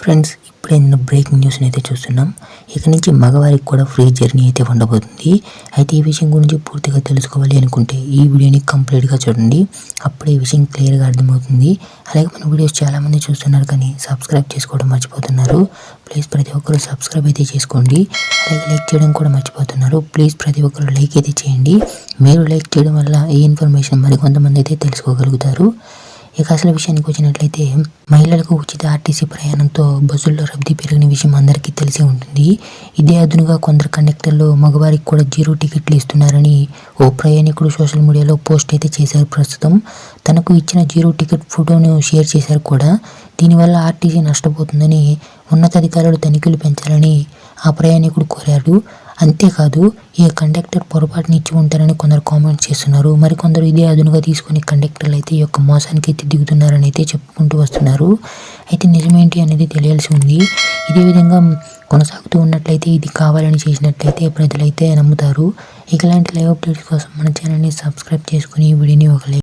Friends ఇప్పుడే నేను breaking న్యూస్ని అయితే చూస్తున్నాం. ఇక నుంచి మగవారికి కూడా ఫ్రీ జర్నీ అయితే ఉండబోతుంది. అయితే ఈ విషయం గురించి పూర్తిగా తెలుసుకోవాలి అనుకుంటే ఈ వీడియోని కంప్లీట్గా చూడండి. అప్పుడే ఈ విషయం క్లియర్గా అర్థమవుతుంది. అలాగే మన వీడియోస్ చాలామంది చూస్తున్నారు కానీ సబ్స్క్రైబ్ చేసుకోవడం మర్చిపోతున్నారు. ప్లీజ్ ప్రతి ఒక్కరు సబ్స్క్రైబ్ అయితే చేసుకోండి. అలాగే లైక్ చేయడం కూడా మర్చిపోతున్నారు. ప్లీజ్ ప్రతి ఒక్కరు లైక్ అయితే చేయండి. మీరు లైక్ చేయడం వల్ల ఈ ఇన్ఫర్మేషన్ మరికొంతమంది అయితే తెలుసుకోగలుగుతారు. ఇక అసలు విషయానికి వచ్చినట్లయితే మహిళలకు ఉచిత ఆర్టీసీ ప్రయాణంతో బస్సుల్లో రద్దీ పెరిగిన విషయం అందరికీ తెలిసి ఉంటుంది. ఇదే అదునుగా కొందరు కండక్టర్లు మగవారికి కూడా జీరో టికెట్లు ఇస్తున్నారని ఓ ప్రయాణికుడు సోషల్ మీడియాలో పోస్ట్ అయితే చేశారు ప్రస్తుతం. తనకు ఇచ్చిన జీరో టికెట్ ఫోటోను షేర్ చేశారు కూడా. దీనివల్ల ఆర్టీసీ నష్టపోతుందని ఉన్నతాధికారులు తనిఖీలు పెంచాలని ఆ ప్రయాణికుడు కోరాడు. అంతేకాదు ఈ కండక్టర్ పొరపాటుని ఇచ్చి ఉంటారని కొందరు కామెంట్స్ చేస్తున్నారు. మరికొందరు ఇదే అదునుగా తీసుకుని కండక్టర్లు అయితే ఈ యొక్క మోసానికి అయితే దిగుతున్నారని అయితే చెప్పుకుంటూ వస్తున్నారు. అయితే నిజమేంటి అనేది తెలియాల్సి ఉంది. ఇదే విధంగా కొనసాగుతూ ఉన్నట్లయితే ఇది కావాలని చేసినట్లయితే ప్రజలైతే నమ్ముతారు. ఇలాంటి లైవ్ అప్డేట్స్ కోసం మన ఛానల్ని సబ్స్క్రైబ్ చేసుకుని ఈ వీడియోని ఒక లైక్